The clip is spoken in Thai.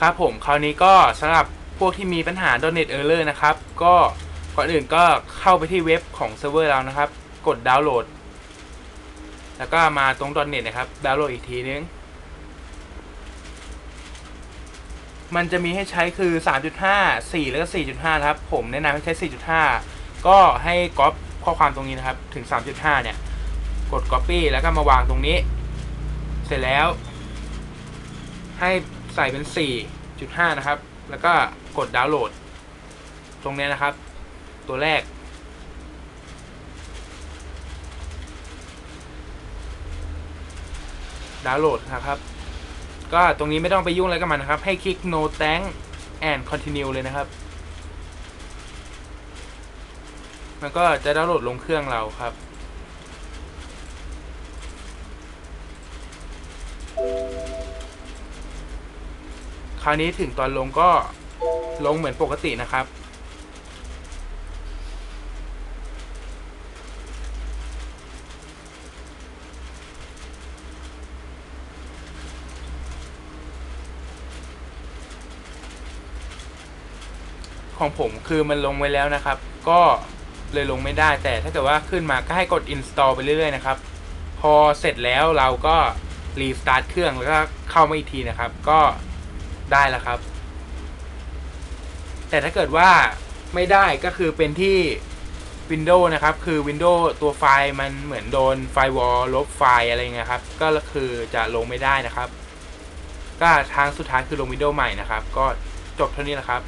ครับผมคราวนี้ก็สำหรับพวกที่มีปัญหา .NET Error นะครับ ก็ก่อนอื่นก็เข้าไปที่เว็บของเซิร์ฟเวอร์เรานะครับ กดดาวน์โหลด แล้วก็มาตรง .NET นะครับ ดาวน์โหลดอีกทีนึง มันจะมีให้ใช้คือ 3.5 4 แล้วก็ 4.5 นะครับ ผมแนะนำให้ใช้ 4.5 ก็ให้ก๊อปข้อความตรงนี้นะครับ ถึง 3.5 เนี่ย กด Copy แล้วก็มาวางตรงนี้ เสร็จแล้ว ให้ ใส่เป็น 4.5 นะครับ แล้วก็กดดาวน์โหลด ตรงนี้นะครับ ตัวแรก ดาวน์โหลดนะครับ ก็ตรงนี้ไม่ต้องไปยุ่งอะไรกับมันนะครับ ให้คลิก no thank and continue เลยนะครับ มันก็จะดาวน์โหลดลงเครื่องเราครับ คราวนี้ถึงตอนลงก็ลงเหมือนปกตินะครับ ของผมคือมันลงไว้แล้วนะครับ ก็เลยลงไม่ได้แต่ถ้าเกิดว่าขึ้นมาก็ให้กด install ไปเรื่อยๆนะครับ พอเสร็จแล้วเราก็รีสตาร์ทเครื่องแล้วก็เข้ามาอีกทีนะครับ ก็ ได้แล้วครับ แต่ถ้าเกิดว่าไม่ได้ก็คือเป็นที่ Windows นะครับ คือ Windows ตัวไฟล์มันเหมือนโดนไฟวอลลบไฟล์อะไรเงี้ยครับ ก็คือจะลงไม่ได้นะครับ ก็ทางสุดท้ายคือลง Windows ใหม่นะครับ ก็จบเท่านี้แหละครับ